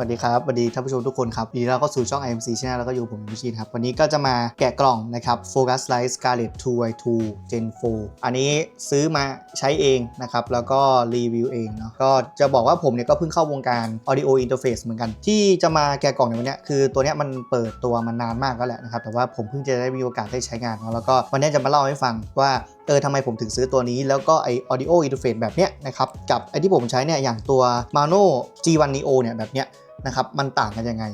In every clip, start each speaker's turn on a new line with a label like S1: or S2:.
S1: วัสดีครับสวัสดีท่านผู้ชมทุกคนครับวันนี้เราก็สู่ช่อง IMC Channel แล้วก็อยู่ผมวิชินครับ วันนี้ก็จะมาแกะกล่องนะครับ Focus Light Scarlett 2i2 Gen 4 อันนี้ซื้อมาใช้เองนะครับ แล้วก็รีวิวเองเนาะก็จะบอกว่าผมเนี่ยก็เพิ่งเข้าวงการ Audio Interface เหมือนกัน ที่จะมาแกะกล่องในวันเนี้ยคือตัวเนี้ยมันเปิดตัวมานานมากแล้วแหละนะครับ แต่ว่าผมเพิ่งจะได้มีโอกาสได้ใช้งานเนาแล้วก็วันนี้จะมาเล่าให้ฟังว่าเออทำไมผมถึงซื้อตัวนี้แล้วก็ไอ audio interface แบบเนี้ยนะครับกับไอที่ผมใช้เนี่ยอย่างตัว Mano G1 Neo เนี่ยแบบเนี้ย นะครับมันต่างกันยังไง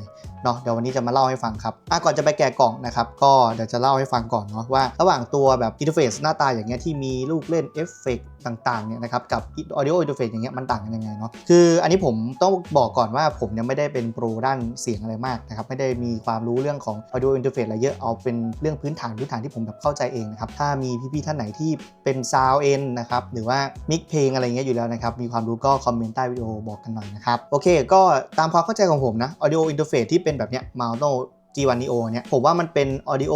S1: เนาะเดี๋ยววันนี้จะมาเล่าให้ฟังครับอะก่อนจะไปแกะกล่องนะครับก็เดี๋ยวจะเล่าให้ฟังก่อนเนาะว่า ระหว่างตัวแบบ interface หน้าตาอย่างเงี้ยที่มีลูกเล่นเอฟเฟกต่างๆเนี่ยนะครับกับ audio interface อย่างเงี้ยมันต่างกันยังไงเนาะคืออันนี้ผมต้องบอกก่อนว่าผมเนี่ยไม่ได้เป็นโปรด้านเสียงอะไรมากนะครับไม่ได้มีความรู้เรื่องของ audio interface อะไรเยอะเอาเป็นเรื่องพื้นฐานพื้นฐานที่ผมแบบเข้าใจเองนะครับถ้ามีพี่ๆท่านไหนที่เป็น sound end นะครับหรือว่ามิกเพลงอะไรเงี้ยอยู่แล้วนะครับมีความรู้ก็คอมเมนต์ใต้วิดีโอบอกกันหน่อยนะครับโอเค ก็ตามความเข้าใจของผมนะ audio interface ที่เป็นแบบเนี้ย mono G1 Neo เนี่ยผมว่ามันเป็น audio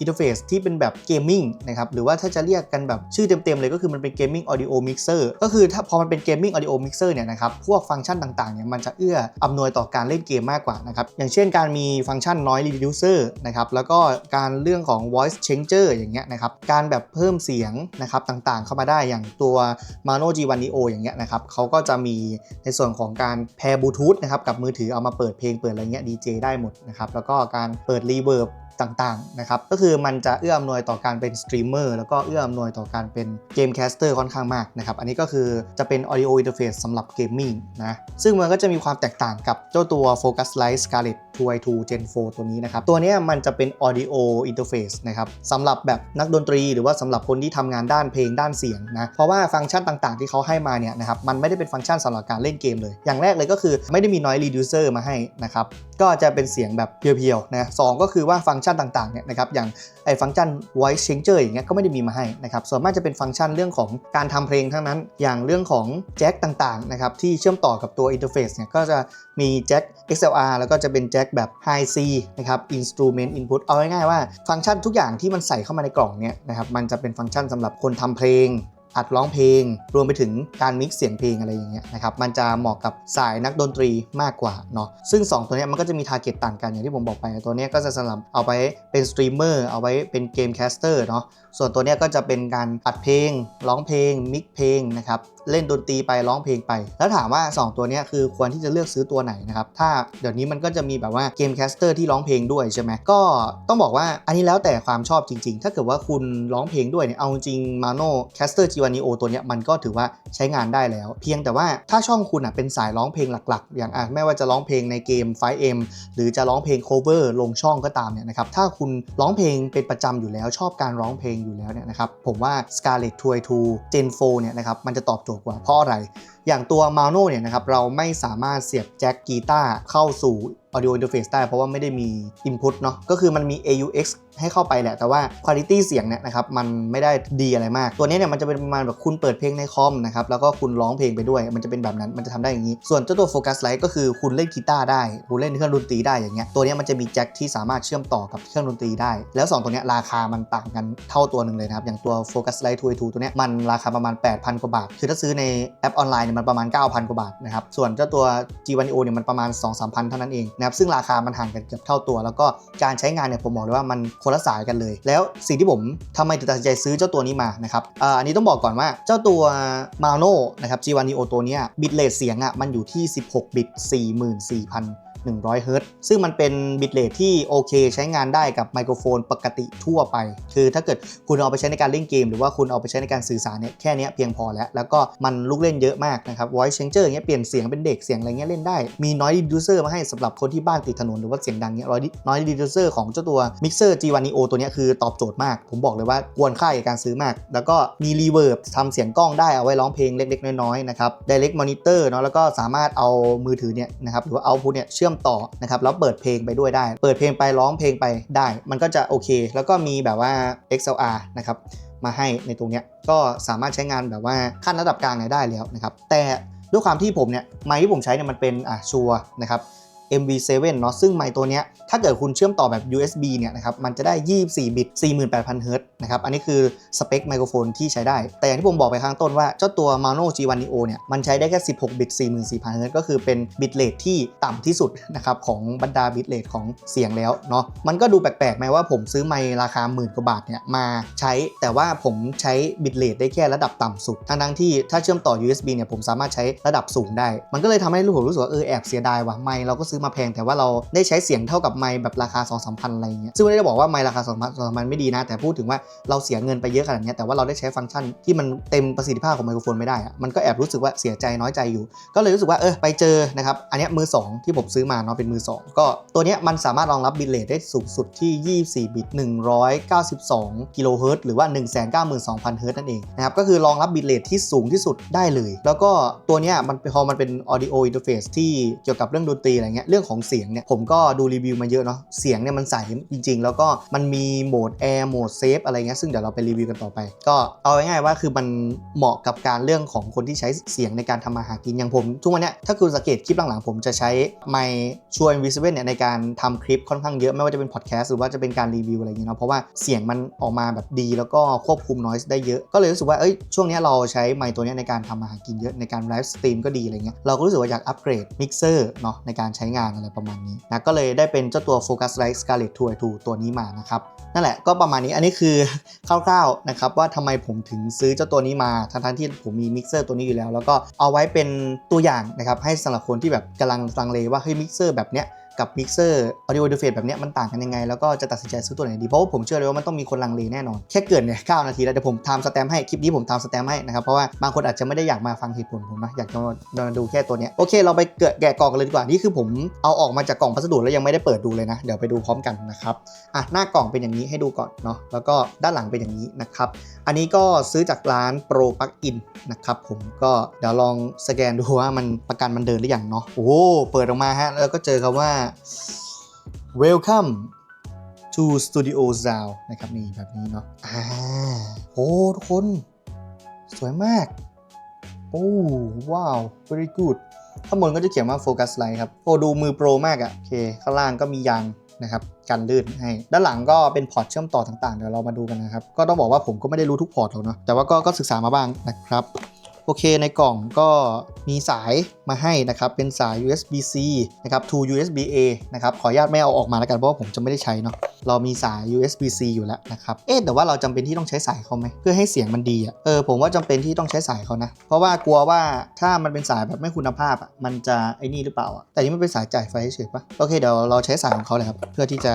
S1: interface ที่เป็นแบบเกมมิ่งนะครับหรือว่าถ้าจะเรียกกันแบบชื่อเต็มๆเลยก็คือมันเป็น gaming audio mixer ก็คือถ้าพอมันเป็น gaming audio mixer เนี่ยนะครับพวกฟังก์ชันต่างๆเนี่ยมันจะเอื้ออำนวยต่อการเล่นเกมมากกว่านะครับอย่างเช่นการมีฟังก์ชัน noise reducer นะครับแล้วก็การเรื่องของ voice changer อย่างเงี้ยนะครับการแบบเพิ่มเสียงนะครับต่างๆ เข้ามาได้อย่างตัว Mano G1 Neo อย่างเงี้ยนะครับเขาก็จะมีในส่วนของการแพร์บลูทูธนะครับกับมือถือเอามาเปิดเพลงเปิดอะไรเงี้ย DJ ได้หมดนะครับแล้วก็การเปิดรีเวิร์บ ต่างๆนะครับก็คือมันจะเอื้ออำนวยต่อการเป็นสตรีมเมอร์แล้วก็เอื้ออำนวยต่อการเป็นเกมแคสเตอร์ค่อนข้างมากนะครับอันนี้ก็คือจะเป็น audio interface สำหรับเกมมิ่งนะซึ่งมันก็จะมีความแตกต่างกับเจ้าตัว Focusrite Scarlett 2i2 Gen 4 ตัวนี้นะครับ ตัวนี้มันจะเป็น audio interface นะครับสำหรับแบบนักดนตรี หรือว่าสำหรับคนที่ทำงานด้านเพลงด้านเสียงนะ เพราะว่าฟังก์ชันต่างๆที่เขาให้มาเนี่ยนะครับ มันไม่ได้เป็นฟังก์ชันสำหรับการเล่นเกมเลย อย่างแรกเลยก็คือไม่ได้มี noise reducer มาให้นะครับ ก็จะเป็นเสียงแบบเพียวๆนะสองก็คือว่าฟังก์ชันต่างๆเนี่ยนะครับอย่างไอ้ฟังก์ชัน voice changer อย่างเงี้ยก็ไม่ได้มีมาให้นะครับส่วนมากจะเป็นฟังก์ชันเรื่องของการทำเพลงทั้งนั้น อย่างเรื่องของแจ็คต่างๆนะครับที่เชื่อมต่อกับตัว interface เนี่ยก็จะมีแจ็ค XLR แล้วก็จะเป็นแจ็คแบบ High C นะครับ Instrument Input เอาง่ายๆว่าฟังก์ชันทุกอย่างที่มันใส่เข้ามาในกล่องเนี่ยนะครับมันจะเป็นฟังก์ชันสำหรับคนทำเพลง อัดร้องเพลง รวมไปถึงการมิกซ์เสียงเพลงอะไรอย่างเงี้ยนะครับมันจะเหมาะกับสายนักดนตรีมากกว่าเนาะซึ่ง 2 ตัวนี้มันก็จะมีทาร์เก็ตต่างกันอย่างที่ผมบอกไปตัวนี้ก็จะสำหรับเอาไปเป็นสตรีมเมอร์เอาไว้เป็นเกมแคสเตอร์เนาะส่วนตัวนี้ก็จะเป็นการอัดเพลง ร้องเพลง มิกเพลงนะครับเล่นดนตรีไปร้องเพลงไป แล้วถามว่า 2 ตัวนี้คือควรที่จะเลือกซื้อตัวไหนนะครับถ้าเดี๋ยวนี้มันก็จะมีแบบว่าเกมแคสเตอร์ที่ร้องเพลงด้วยใช่ไหมก็ต้องบอกว่าอันนี้แล้วแต่ความชอบจริง ๆ ถ้าเกิดว่าคุณร้องเพลงด้วยเนี่ยเอาจริงมาโนแคสเตอร์จีวนิโอตัวเนี้ยมันก็ถือว่าใช้งานได้แล้ว เพียงแต่ว่าถ้าช่องคุณอะเป็นสายร้องเพลงหลักๆ อย่างอะไม่ว่าจะร้องเพลงในเกม 5M หรือจะร้องเพลง cover ลงช่องก็ตามเนี่ยนะครับถ้าคุณร้องเพลงเป็นประจำอยู่แล้วชอบการร้องเพลงอยู่แล้วเนี่ยนะครับผมว่า Scarlett 2i2 Gen 4เนี่ยนะครับมันจะตอบโจทย์กว่าเพราะอะไรอย่างตัว Mano เนี่ยนะครับเราไม่สามารถเสียบแจ็คกีตาร์เข้าสู่ audio interface ได้เพราะว่าไม่ได้มี input เนาะก็คือมันมี AUX ให้เข้าไปแหละ แต่ว่า quality เสียงเนี่ยนะครับมันไม่ได้ดีอะไรมาก ตัวนี้เนี่ยมันจะเป็นประมาณแบบคุณเปิดเพลงในคอมนะครับแล้วก็คุณร้องเพลงไปด้วย มันจะเป็นแบบนั้นมันจะทำได้อย่างนี้ ส่วนเจ้าตัว Focus Lite ก็คือคุณเล่นกีตาร์ได้ คุณเล่นเครื่องดนตรีได้อย่างเงี้ยตัวนี้มันจะมีแจ็คที่สามารถเชื่อมต่อกับเครื่องดนตรีได้ แล้ว 2 ตัวนี้ราคามันต่างกันเท่าตัวหนึ่งเลยนะครับอย่างตัว Focus Lite 2 2ตัวนี้มันราคาประมาณ 8,000กว่าบาท คือถ้าซื้อในแอปออนไลน์เนี่ยมันประมาณ 9,000กว่าบาทนะครับส่วนเจ้าตัว G1O เนี่ยมันประมาณ 2-3,000เท่านั้นเองนะครับซึ่งราคามันห่างกันเกือบเท่าตัว แล้วก็การใช้งานเนี่ยผมบอกเลยว่ามันคนละสายกันเลย แล้วสิ่งที่ผมทำไมถึงตัดสินใจซื้อเจ้าตัวนี้มานะครับอันนี้ต้องบอกก่อนว่าเจ้าตัวมาโน่นะครับ G1 Neo ตัวนี้บิตเรทเสียงอะมันอยู่ที่ 16 บิต 44,000 100เฮิรตซ์ซึ่งมันเป็นบิตเรทที่โอเคใช้งานได้กับไมโครโฟนปกติทั่วไป คือถ้าเกิดคุณเอาไปใช้ในการเล่นเกม หรือว่าคุณเอาไปใช้ในการสื่อสารเนี่ยแค่เนี้ยเพียงพอแล้ว แล้วก็มันลูกเล่นเยอะมากนะครับ voice changer อย่างเงี้ยเปลี่ยนเสียงเป็นเด็กเสียงอะไรเงี้ยเล่นได้ มี noise reducer มาให้สำหรับคนที่บ้านติดถนนหรือว่าเสียงดังเงี้ย noise reducer ของเจ้าตัว mixer G1 Neo ตัวเนี้ยคือตอบโจทย์มาก ผมบอกเลยว่าควรค่าในการซื้อมาก แล้วก็มี reverb ทำเสียงกล้องได้เอาไว้ร้องเพลงเล็กๆน้อยๆนะครับ direct monitor เนาะแล้วก็สามารถเอามือถือเนี่ยนะครับหรือว่า output เนี่ยเชื่อมต่อนะครับแล้วเปิดเพลงไปด้วยได้ เปิดเพลงไปร้องเพลงไปได้ มันก็จะโอเค แล้วก็มีแบบว่า XLR นะครับมาให้ในตรงนี้ก็สามารถใช้งานแบบว่าขั้นระดับกลางเนี่ยได้แล้วนะครับแต่ด้วยความที่ผมเนี่ยไมค์ที่ผมใช้เนี่ยมันเป็นอะชัวนะครับ MV7 เนาะซึ่งไมค์ตัวเนี้ยถ้าเกิดคุณเชื่อมต่อแบบ USB เนี่ยนะครับมันจะได้ 24 บิต 48,000เฮิรตซ์นะครับอันนี้คือสเปคไมโครโฟนที่ใช้ได้ แต่อย่างที่ผมบอกไปข้างต้นว่าเจ้าตัว Mano G1 Neo เนี่ยมันใช้ได้แค่ 16 บิต 44,000เฮิรตซ์ก็คือเป็นบิตเรทที่ต่ำที่สุดนะครับของบรรดาบิตเรทของเสียงแล้วเนาะมันก็ดูแปลกๆไหมว่าผมซื้อไมค์ราคาหมื่นกว่าบาทเนี่ยมาใช้ แต่ว่าผมใช้บิตเรทได้แค่ระดับต่ำสุดทั้งๆที่ถ้าเชื่อมต่อ USB เนี่ยผมสามารถใช้ระดับสูงได้ มันก็เลยทำให้รู้ผมรู้สึกว่าเออแอบเสียดายว่ะไมค์เราก็ซื้อมาแพงแต่ว่าเราได้ใช้เสียงเท่ากับไมค์แบบราคา2 3 0 0 0อะไรเงี้ยซึ่งไม่ได้บอกว่าไมค์ราคา2 3 0 0 0ไม่ดีนะ แต่พูดถึงว่าเราเสียเงินไปเยอะขนาดนี้แต่ว่าเราได้ใช้ฟังก์ชันที่มันเต็มประสิทธิภาพของไมโครโฟนไม่ได้อะมันก็แอบรู้สึกว่าเสียใจน้อยใจอยู่ ก็เลยรู้สึกว่าเออไปเจอนะครับอันนี้มือ 2 ที่ผมซื้อมาเนาะเป็นมือ 2 ก็ตัวเนี้ยมันสามารถรองรับบิตเรทได้สูงสุดที่ 24 บิต 192 กิโลเฮิรตซ์หรือว่า 192,000 เฮิรตซ์นั่นเองนะครับก็คือรองรับบิตเรทที่สูงที่สุดได้เลย แล้วก็ตัวเนี้ยมันพอมันเป็น audio interface ที่เกี่ยวกับเรื่องดนตรีอะไรเงี้ยเรื่องของเสียงเนี่ยผมก็ดูรีวิวมาเยอะเนาะเสียงเนี่ยมันใสจริง ๆ แล้วก็มันมีโหมด air โหมด safe อะไรเงี้ยซึ่งเดี๋ยวเราไปรีวิวกันต่อไป ก็เอาง่ายๆว่าคือมันเหมาะกับการเรื่องของคนที่ใช้เสียงในการทำมาหากินอย่างผม ทุกวันเนี้ยถ้าคุณสังเกตคลิปหลังๆ ผมจะใช้ไมค์ช่วย Invisible เนี่ยในการทำคลิปค่อนข้างเยอะไม่ว่าจะเป็นพอดแคสต์หรือว่าจะเป็นการรีวิวอะไรอย่างเงี้ยเนาะเพราะว่าเสียงมันออกมาแบบดีแล้วก็ควบคุม noise ได้เยอะก็เลยรู้สึกว่าเอ้ยช่วงเนี้ยเราใช้ไมค์ตัวเนี้ยในการทำมาหากินเยอะในการไลฟ์สตรีมก็ดีอะไรเงี้ยเราก็รู้สึกว่าอยากอัปเกรดมิกเซอร์เนาะในการใช้งานอะไรประมาณนี้นะก็เลยได้เป็นเจ้าตัว Focusrite Scarlett 2 2ตัวนี้มานะครับนั่นแหละก็ประมาณนี้อันนี้คือคร่าวๆนะครับว่าทำไมผมถึงซื้อเจ้าตัวนี้มาทั้งๆที่ผมมีมิกเซอร์ตัวนี้อยู่แล้ว แล้วก็เอาไว้เป็นตัวอย่างนะครับให้สำหรับคนที่แบบกำลังลังเลว่าเฮ้ยมิกเซอร์แบบเนี้ย กับมิกเซอร์ audio interface แบบนี้มันต่างกันยังไง แล้วก็จะตัดสินใจซื้อตัวไหนดี เพราะว่าผมเชื่อเลยว่ามันต้องมีคนลังเลแน่นอน แค่เกินเนี่ย9นาทีแล้วเดี๋ยวผมทำสแตมป์ให้คลิปนี้ผมทำสแตมป์ให้นะครับ เพราะว่าบางคนอาจจะไม่ได้อยากมาฟังเหตุผลผมนะอยากจะมาดูแค่ตัวเนี้ยโอเค เราไปเกะแกะกล่องกันเลยดีกว่านี่คือผมเอาออกมาจากกล่องพัสดุแล้วยังไม่ได้เปิดดูเลยนะ เดี๋ยวไปดูพร้อมกันนะครับอะหน้ากล่องเป็นอย่างนี้ให้ดูก่อนเนาะแล้วก็ด้านหลังเป็นอย่างนี้นะครับอันนี้ก็ซื้อจากร้าน Pro Plug In นะครับผมก็เดี๋ยวลองสแกนดูว่ามันประกันมันเดินหรือยังเนาะโอ้เปิดออกมาฮะแล้วก็เจอคำว่า Welcome to Studio Sound นะครับนี่แบบนี้เนาะอ่าโอ้ทุกคน สวยมาก โอ้ว้าว very good ข้างบนก็จะเขียนว่า Focus Light ครับโอ้ดูมือโปรมากอะ่ะโอเค ข้างล่างก็มียางนะครับกันลื่นให้ ด้านหลังก็เป็นพอร์ตเชื่อมต่อต่างๆ เดี๋ยวเรามาดูกันนะครับ ก็ต้องบอกว่าผมก็ไม่ได้รู้ทุกพอร์ตหรอกเนาะแต่ว่าก็ก็ศึกษามาบ้างนะครับ โอเคในกล่องก็มีสายมาให้นะครับ เป็นสาย USB-C นะครับ to USB-A นะครับ ขออนุญาตไม่เอาออกมาแล้วกัน เพราะว่าผมจะไม่ได้ใช้เนาะเรามีสาย USB-C อยู่แล้วนะครับ เอ๊แต่ว่าเราจำเป็นที่ต้องใช้สายเขาไหม เพื่อให้เสียงมันดีอะ่ะ เออ ผมว่าจำเป็นที่ต้องใช้สายเขานะ เพราะว่ากลัวว่าถ้ามันเป็นสายแบบไม่คุณภาพอะ่ะ มันจะไอ้นี่หรือเปล่าอะ่ะ แต่นี่มันเป็นสายจ่ายไฟเฉยปะโอเค เดี๋ยวเราใช้สายของเขาเลยครับ เพื่อที่จะ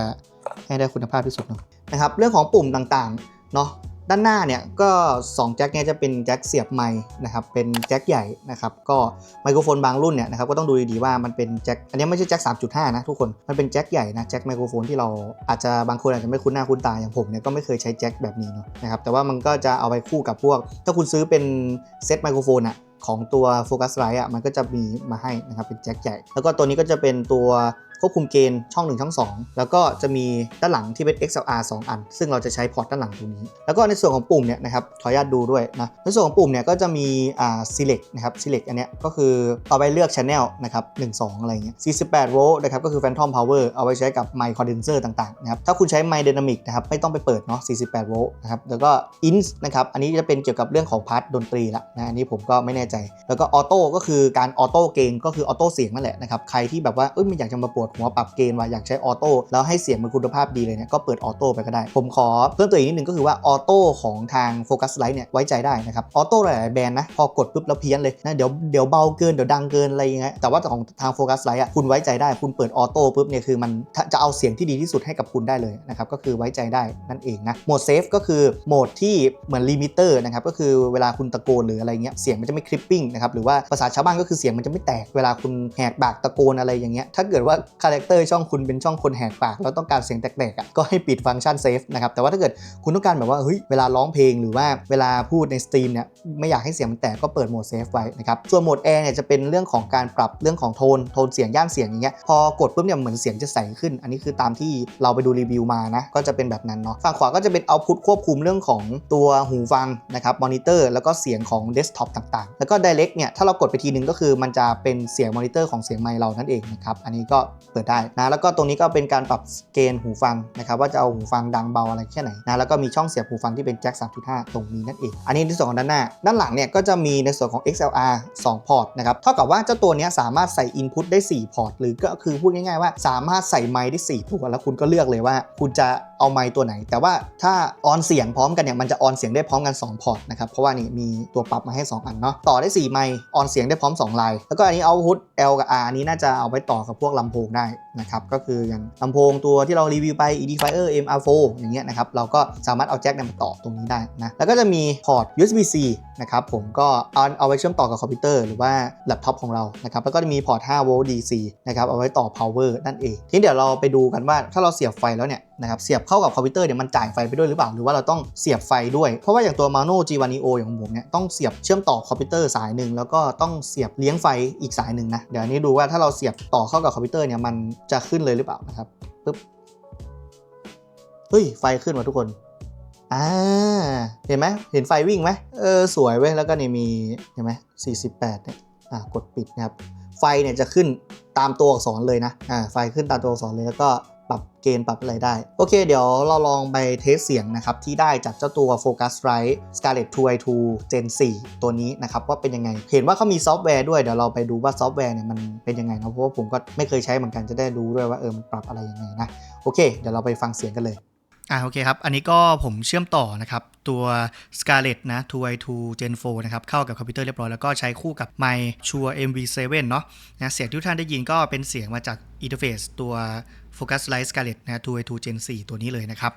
S1: ให้ได้คุณภาพที่สุดเนาะ นะครับ เรื่องของปุ่มต่างๆ เนาะ ด้านหน้าเนี่ยก็2แจ็คเนี่ยจะเป็นแจ็คเสียบไมค์นะครับเป็นแจ็คใหญ่นะครับก็ไมโครโฟนบางรุ่นเนี่ยนะครับก็ต้องดูดีๆว่ามันเป็นแจ็คอันนี้ไม่ใช่แจ็ค3.5 นะทุกคนมันเป็นแจ็คใหญ่นะแจ็คไมโครโฟนที่เราอาจจะบางคนอาจจะไม่คุ้นหน้าคุ้นตาอย่างผมเนี่ยก็ไม่เคยใช้แจ็คแบบนี้เนาะนะครับแต่ว่ามันก็จะเอาไปคู่กับพวก ถ้าคุณซื้อเป็นเซตไมโครโฟนอะของตัว Focusrite อะมันก็จะมีมาให้นะครับเป็นแจ็คใหญ่ แล้วก็ตัวนี้ก็จะเป็นตัว ควบคุมเกณฑ์ช่อง 1 ช่อง 2 แล้วก็จะมีด้านหลังที่เป็น XLR 2 อัน ซึ่งเราจะใช้พอร์ตด้านหลังตรงนี้ แล้วก็ในส่วนของปุ่มเนี่ยนะครับขออนุญาตดูด้วยนะในส่วนของปุ่มเนี่ยก็จะมีอ่า select นะครับ select อันเนี้ยก็คือเอาไปเลือก channel นะครับ1 2 อะไรเงี้ย48โวลต์นะครับก็คือ phantom power เอาไว้ใช้กับไมค์คอนเดนเซอร์ต่างๆนะครับถ้าคุณใช้ไมค์ dynamic นะครับไม่ต้องไปเปิดเนาะ48โวลต์นะครับแล้วก็ ins นะครับอันนี้จะเป็นเกี่ยวกับเรื่องของพาร์ทดนตรีละนะอันนี้ผมก็ไม่แน่ใจ แล้วก็ออโต้ก็คือการออโต้เกณฑ์ก็คือออโต้เสียงนั่นแหละนะครับใครที่แบบว่าเอ้ยไม่อยากจะมาปวดหัวปรับเกณฑ์ว่าอยากใช้ออโต้แล้วให้เสียงมันคุณภาพดีเลยเนี่ยก็เปิดออโต้ไปก็ได้ ผมขอเพิ่มตัวอีกนิดนึงก็คือว่าออโต้ของทาง Focusrite เนี่ยไว้ใจได้นะครับออโต้หลายๆแบรนด์นะพอกดปุ๊บแล้วเพี้ยนเลยนะเดี๋ยวเดี๋ยวเบาเกินเดี๋ยวดังเกินอะไรอย่างเงี้ยแต่ว่าของทาง Focusrite อะคุณไว้ใจได้คุณเปิดออโต้ปุ๊บเนี่ยคือมันจะเอาเสียงที่ดีที่สุดให้กับคุณได้เลยนะครับก็คือไว้ใจได้นั่นเองนะโหมดเซฟก็คือโหมดที่เหมือนลิมิเตอร์นะครับก็คือเวลาคุณตะโกนหรืออะไรเงี้ยเสียงมันจะไม่คลิปปิ้งนะครับหรือว่าภาษาชาวบ้านก็คือเสียงมันจะไม่แตกเวลาคุณแหกปากตะโกนอะไรอย่างเงี้ยถ้าเกิดว่าคาแรคเตอร์ช่องคุณเป็นช่องคนแหกปากแล้วต้องการเสียงแตกๆอะก็ให้ปิดฟังก์ชันเซฟนะครับแต่ว่าถ้าเกิดคุณต้องการแบบว่าเฮ้ยเวลาร้องเพลงหรือว่าเวลาพูดในสตรีมเนี่ยไม่อยากให้เสียงมันแตกก็เปิดโหมดเซฟไว้นะครับส่วนโหมดแอร์เนี่ยจะเป็นเรื่องของการปรับเรื่องของโทนโทนเสียงย่านเสียงอย่างเงี้ยพอกดปุ๊บเนี่ยเหมือนเสียงจะใสขึ้น อันนี้คือตามที่เราไปดูรีวิวมานะก็จะเป็นแบบนั้นเนาะฝั่งขวาก็จะเป็นเอาพุตควบคุมเรื่องของตัวหูฟังนะครับมอนิเตอร์แล้วก็เสียงของเดสก์ท็อปต่างๆ แล้วก็ Direct เนี่ยถ้าเรากดไปทีนึงก็คือมันจะเป็นเสียงมอนิเตอร์ของเสียงไมค์เรานั่นเองนะครับอันนี้ก็เปิดได้นะแล้วก็ตรงนี้ก็เป็นการปรับเกณฑ์หูฟังนะครับว่าจะเอาหูฟังดังเบาอะไรแค่ไหนนะแล้วก็มีช่องเสียบหูฟังที่เป็นแจ็ค3.5 ตรงนี้นั่นเอง อันนี้ในส่วนของด้านหน้า ด้านหลังเนี่ยก็จะมีในส่วนของ XLR 2 พอร์ตนะครับเท่ากับว่าเจ้าตัวนี้สามารถใส่ Input ได้ 4 พอร์ต หรือก็คือพูดง่ายๆว่าสามารถใส่ไมค์ได้ 4 ตัวแล้วคุณก็เลือกเลยว่า คุณจะเอาไมค์ตัวไหน แต่ว่าถ้าออนเสียงพร้อมกันเนี่ยมันจะออนเสียงได้พร้อมกัน 2 พอร์ตนะครับเพราะว่านี่มีตัวปรับมาให้ 2 อันเนาะต่อได้ 4 ไมค์ออนเสียงได้พร้อม2ลน์แล้วก็อันนี้เอาพุท L กับ R อันนี้น่าจะเอาไว้ต่อกับพวกลำโพงได้ night. นะครับก็คืออย่างลำโพงตัวที่เรารีวิวไป Edifier MR4 อย่างเงี้ยนะครับเราก็สามารถเอาแจ็คเนี่ยมาต่อตรงนี้ได้นะแล้วก็จะมีพอร์ต USB-C นะครับผมก็เอาเอาไว้เชื่อมต่อกับคอมพิวเตอร์หรือว่าแล็ปท็อปของเรานะครับแล้วก็จะมีพอร์ต5โวลต์ DC นะครับเอาไว้ต่อ power นั่นเอง ทีนี้เดี๋ยวเราไปดูกันว่าถ้าเราเสียบไฟแล้วเนี่ยนะครับเสียบเข้ากับคอมพิวเตอร์เนี่ยมันจ่ายไฟไปด้วยหรือเปล่าหรือว่าเราต้องเสียบไฟด้วย เพราะว่าอย่างตัว Mano G1 Neo อย่างของผมเนี่ยต้องเสียบเชื่อมต่อคอมพิวเตอร์สายหนึ่งแล้วก็ต้องเสียบเลี้ยงไฟอีกสายหนึ่งนะเดี๋ยวอันนี้ดูว่าถ้าเราเสียบต่อเข้ากับคอมพิวเตอร์เนี่ยมันจะขึ้นเลยหรือเปล่านะครับปึ๊บเฮ้ย ไฟขึ้นมาทุกคน อ่า เห็นไหม เห็นไฟวิ่งไหมเออ สวยเว้ย แล้วก็นี่มี เห็นไหม48เนี่ย อ่า กดปิดนะครับ ไฟเนี่ยจะขึ้นตามตัวอักษรเลยนะ อ่า ไฟขึ้นตามตัวอักษรเลย แล้วก็ ปรับเกณฑ์ปรับอะไรได้ โอเค เดี๋ยวเราลองไปเทสเสียงนะครับ ที่ได้จากเจ้าตัว Focusrite Scarlett 2i2 Gen 4 ตัวนี้นะครับ ว่าเป็นยังไง เห็นว่าเขามีซอฟต์แวร์ด้วย เดี๋ยวเราไปดูว่าซอฟต์แวร์เนี่ยมันเป็นยังไงนะเพราะว่าผมก็ไม่เคยใช้เหมือนกันจะได้รู้ด้วยว่าเออมันปรับอะไรยังไงนะโอเค เดี๋ยวเราไปฟังเสียงกันเลย
S2: อ่าโอเคครับ อันนี้ก็ผมเชื่อมต่อนะครับ ตัว Scarlett นะ 2i2 Gen 4 นะครับ เข้ากับคอมพิวเตอร์เรียบร้อยแล้วก็ใช้คู่กับ My Shure MV7 เนาะนะเสียงที่ท่านได้ยินก็เป็นเสียงมาจากอินเทอร์เฟซตัว Focusrite Scarlett นะ 2i2 Gen 4 ตัวนี้เลยนะครับ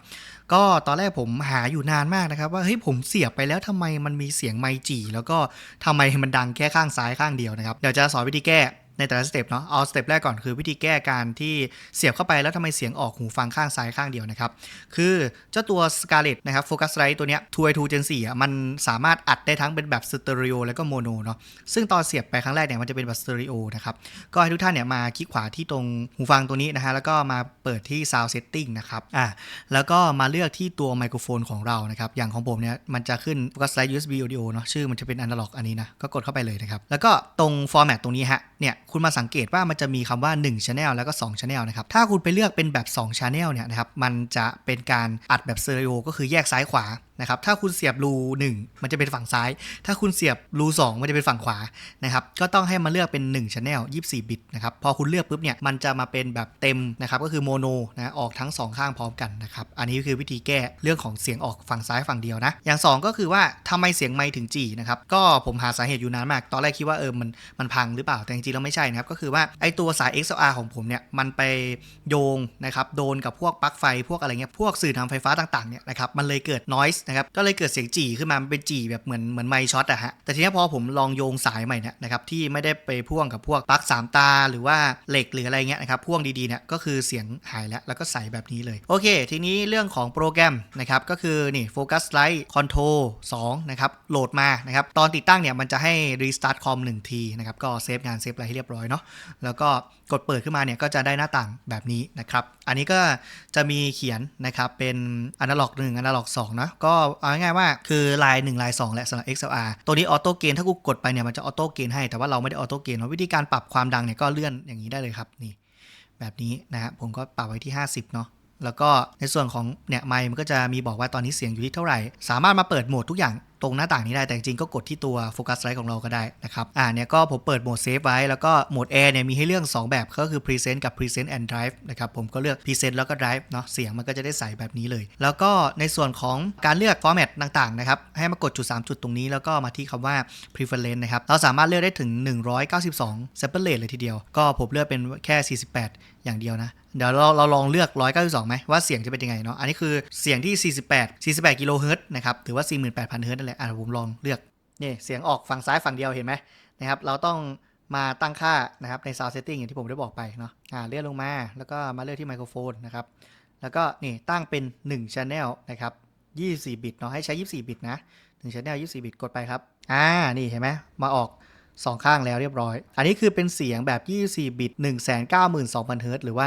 S2: ก็ตอนแรกผมหาอยู่นานมากนะครับ ว่าเฮ้ยผมเสียบไปแล้วทำไมมันมีเสียงไมจีแล้วก็ทำไมมันดังแค่ข้างซ้ายข้างเดียวนะครับ เดี๋ยวจะสอนวิธีแก้ ในแต่ละสเต็ปเนาะเอาสเต็ปแรกก่อนคือวิธีแก้การที่เสียบเข้าไปแล้วทำไมเสียงออกหูฟังข้างซ้ายข้างเดียวนะครับ คือเจ้าตัว Scarlett นะครับ Focusrite ตัวเนี้ย2 2 Gen 4อะมันสามารถอัดได้ทั้งเป็นแบบสเตอริโอแล้วก็โมโนเนาะซึ่งตอนเสียบไปครั้งแรกเนี่ยมันจะเป็นแบบสเตอริโอนะครับ ก็ให้ทุกท่านเนี่ยมาคลิกขวาที่ตรงหูฟังตัวนี้นะฮะแล้วก็มาเปิดที่ Sound Setting นะครับอ่าแล้วก็มาเลือกที่ตัวไมโครโฟนของเรานะครับอย่างของผมเนี่ยมันจะขึ้น Focusrite USB Audio เนาะชื่อมันจะเป็น Analog อันนี้นะก็กดเข้าไปเลยนะครับแล้วก็ตรง Format ตรงนี้ฮะเนี่ยคุณมาสังเกตว่ามันจะมีคำว่า1 Channel แล้วก็2 Channel นะครับ ถ้าคุณไปเลือกเป็นแบบ2 Channel เนี่ยนะครับ มันจะเป็นการอัดแบบสเตอริโอก็คือแยกซ้ายขวา นะครับถ้าคุณเสียบรู1 มันจะเป็นฝั่งซ้าย ถ้าคุณเสียบรู2 มันจะเป็นฝั่งขวานะครับก็ต้องให้มาเลือกเป็น1 Channel 24 บิตนะครับพอคุณเลือกปุ๊บเนี่ยมันจะมาเป็นแบบเต็มนะครับก็คือโมโนนะออกทั้ง 2 ข้างพร้อมกันนะครับอันนี้คือวิธีแก้เรื่องของเสียงออกฝั่งซ้ายฝั่งเดียวนะอย่าง 2 ก็คือว่าทำไมเสียงไม่ถึงจีนะครับก็ผมหาสาเหตุอยู่นานมาก ตอนแรกคิดว่าเออมันมันพังหรือเปล่าแต่จริงๆแล้วไม่ใช่นะครับก็คือว่าไอตัวสาย XLR ของผมเนี่ยมันไปโยงนะครับโดนกับพวกปลั๊กไฟพวกอะไรเงี้ยพวกสื่อทาไฟฟ้าต่างๆเนี่ยนะครับมันเลยเกิด noise นะครับก็เลยเกิดเสียงจี่ขึ้นมามนเป็นจี่แบบเหมือนเหมือนไมค์ช็อตอะฮะแต่ทีนี้พอผมลองโยงสายใหม่เนี่ยนะครับที่ไม่ได้ไปพ่วงกับพวกปลั๊กสามตาหรือว่าเหล็กหรืออะไรเงี้ยนะครับพ่วงดีๆเนี่ยก็คือเสียงหายแล้วแล้วก็ใสแบบนี้เลย โอเค ทีนี้เรื่องของโปรแกรมนะครับก็คือนี่ Focus Light Control 2นะครับโหลดมานะครับตอนติดตั้งเนี่ยมันจะให้ restart คอม1ทีนะครับก็เซฟงานเซฟอะไรให้เรียบร้อยเนาะแล้วก็กดเปิดขึ้นมาเนี่ยก็จะได้หน้าต่างแบบนี้นะครับอันนี้ก็จะมีเขียนนะครับเป็นอนาล็อก1อนาล็อก2นะก็เอาง่ายๆว่าคือลาย1ลาย2และสำหรับ XLR ตัวนี้ออโต้เกนถ้ากูกดไปเนี่ยมันจะออโต้เกนให้แต่ว่าเราไม่ได้ออโต้เกนวิธีการปรับความดังเนี่ยก็เลื่อนอย่างนี้ได้เลยครับนี่แบบนี้นะฮะผมก็ปรับไว้ที่ 50 เนาะแล้วก็ในส่วนของเนี่ยไมค์มันก็จะมีบอกว่าตอนนี้เสียงอยู่ที่เท่าไหร่ สามารถมาเปิดโหมดทุกอย่าง ตรงหน้าต่างนี้ได้แต่จริงก็กดที่ตัวโฟกัสไลท์ของเราก็ได้นะครับอ่าเนี่ยก็ผมเปิดโหมดเซฟไว้แล้วก็โหมด Air เนี่ยมีให้เลือก2 แบบก็คือ Present กับ Present and Drive นะครับผมก็เลือก Present แล้วก็ Drive เนาะเสียงมันก็จะได้ใสแบบนี้เลย แล้วก็ในส่วนของการเลือก format ต่างๆนะครับให้มากดจุด 3 จุดตรงนี้แล้วก็มาที่คำว่า preference นะครับเราสามารถเลือกได้ถึง 192 sample rate เลยทีเดียว ก็ผมเลือกเป็นแค่ 48 อย่างเดียวนะเดี๋ยวเราเราลองเลือก 192ไหมว่าเสียงจะเป็นยังไงเนาะอันนี้คือเสียงที่ 48 48กิโลเฮิรตซ์นะครับถือว่า 48,000เฮิรตซ์นั่นแหละอะผมลองเลือกนี่เสียงออกฝั่งซ้ายฝั่งเดียวเห็นไหมนะครับ เราต้องมาตั้งค่านะครับใน sound setting อย่างที่ผมได้บอกไปเนาะอ่าเลื่อนลงมาแล้วก็มาเลือกที่ไมโครโฟนนะครับ แล้วก็นี่ตั้งเป็น 1 Channel นะครับ24 บิตเนาะให้ใช้ 24 บิตนะ1 Channel 24 บิตกดไปครับ อ่านี่เห็นไหมมาออก 2 ข้างแล้วเรียบร้อย อันนี้คือเป็นเสียงแบบ 24 บิต 192,000เฮิร์ตหรือว่า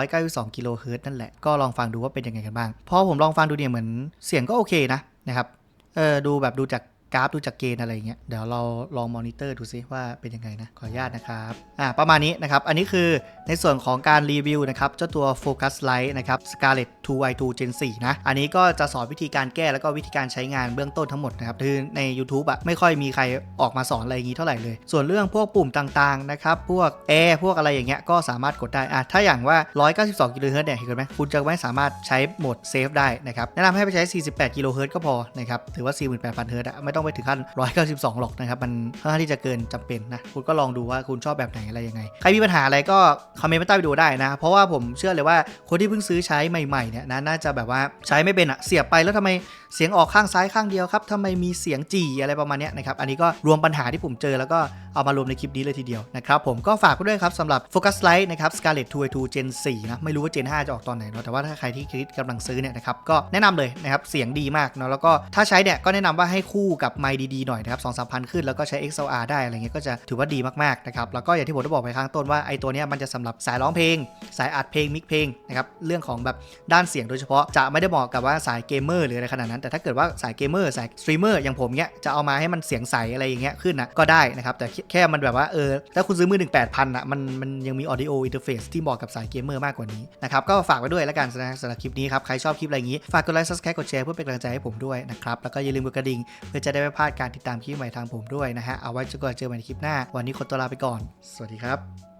S2: 192กิโลเฮิร์ตนั่นแหละ ก็ลองฟังดูว่าเป็นยังไงกันบ้าง พอผมลองฟังดูเนี่ยเหมือนเสียงก็โอเคนะนะครับ เออดูแบบดูจาก กราฟดูจากเกณฑ์อะไรเงี้ยเดี๋ยวเราลองมอนิเตอร์ดูซิว่าเป็นยังไงนะขออนุญาตนะครับอ่าประมาณนี้นะครับ อันนี้คือในส่วนของการรีวิวนะครับเจ้าตัว Focus Light นะครับ Scarlett 2i2 Gen 4นะอันนี้ก็จะสอนวิธีการแก้แล้วก็วิธีการใช้งานเบื้องต้นทั้งหมดนะครับคือใน YouTube อะไม่ค่อยมีใครออกมาสอนอะไรอย่างงี้เท่าไหร่เลย ส่วนเรื่องพวกปุ่มต่างๆนะครับพวกแอร์พวกอะไรอย่างเงี้ยก็สามารถกดได้อะถ้าอย่างว่า 192กิโลเฮิรตซ์เนี่ยเห็นไหมคุณจะไม่สามารถใช้โหมดเซฟได้นะครับแนะนำให้ไปใช้ 48กิโลเฮิรตซ์ก็พอนะครับถือว่า 48,000เฮิรตซ์อะไม่ต้องไปถึงขั้น 192 หรอกนะครับ มันค่อนข้างที่จะเกินจำเป็นนะ คุณก็ลองดูว่าคุณชอบแบบไหนอะไรยังไง ใครมีปัญหาอะไรก็คอมเมนต์มาใต้วิดีโอได้นะ เพราะว่าผมเชื่อเลยว่าคนที่เพิ่งซื้อใช้ใหม่ๆเนี่ยนะน่าจะแบบว่าใช้ไม่เป็นอะเสียบไปแล้วทำไมเสียงออกข้างซ้ายข้างเดียวครับทำไมมีเสียงจีอะไรประมาณนี้นะครับ อันนี้ก็รวมปัญหาที่ผมเจอแล้วก็เอามารวมในคลิปนี้เลยทีเดียวนะครับผมก็ฝากด้วยครับสำหรับ Focus Lite นะครับ Scarlett 2 2 Gen 4นะไม่รู้ว่า Gen 5 จะออกตอนไหนเนาะแต่ว่าถ้าใครที่คิดกำลังซื้อเนี่ยนะครับก็แนะนำเลยนะครับเสียงดีมากเนาะแล้วก็ถ้าใช้เนี่ยก็แนะนำว่าให้คู่กับไมค์ดีๆหน่อยนะครับสองสามพันขึ้นแล้วก็ใช้ XLR ได้อะไรเงี้ยก็จะถือว่าดีมากๆนะครับแล้วก็อย่างที่ผมได้บอกไปข้างต้นว่าไอ้ตัวเนี้ยมันจะสำหรับสายร้องเพลง สายอัดเพลงมิกเพลงนะครับเรื่องของแบบด้านเสียงโดยเฉพาะจะไม่ได้เหมาะกับว่าสายเกมเมอร์หรืออะไรขนาดนั้น แต่ถ้าเกิดว่าสายเกมเมอร์สายสตรีมเมอร์อย่างผมเนี้ยจะเอามาให้มันเสียงใสอะไรอย่างเงี้ยขึ้นนะก็ได้นะครับแต่แค่มันแบบว่าเออถ้าคุณซื้อมือหนึ่งแปดพันอะมันมันยังมีออดิโออินเทอร์เฟซที่เหมาะกับสายเกมเมอร์มากกว่านี้นะครับก็ฝากไว้ด้วยแล้วกันนะสำหรับคลิปนี้ครับใครชอบคลิปอะไรอย่างนี้ฝากกดไลค์ subscribe กดแชร์เพื่อเป็นกำลังใจให้ผมด้วยนะครับแล้วก็อย่าลืมกดกระดิ่งเพื่อจะได้ไม่พลาดการติดตามคลิปใหม่ทางผมด้วยนะฮะเอาไว้จะกันเจอกันใหม่ในคลิปหน้า วันนี้ขอตัวลาไปก่อน สวัสดีครับ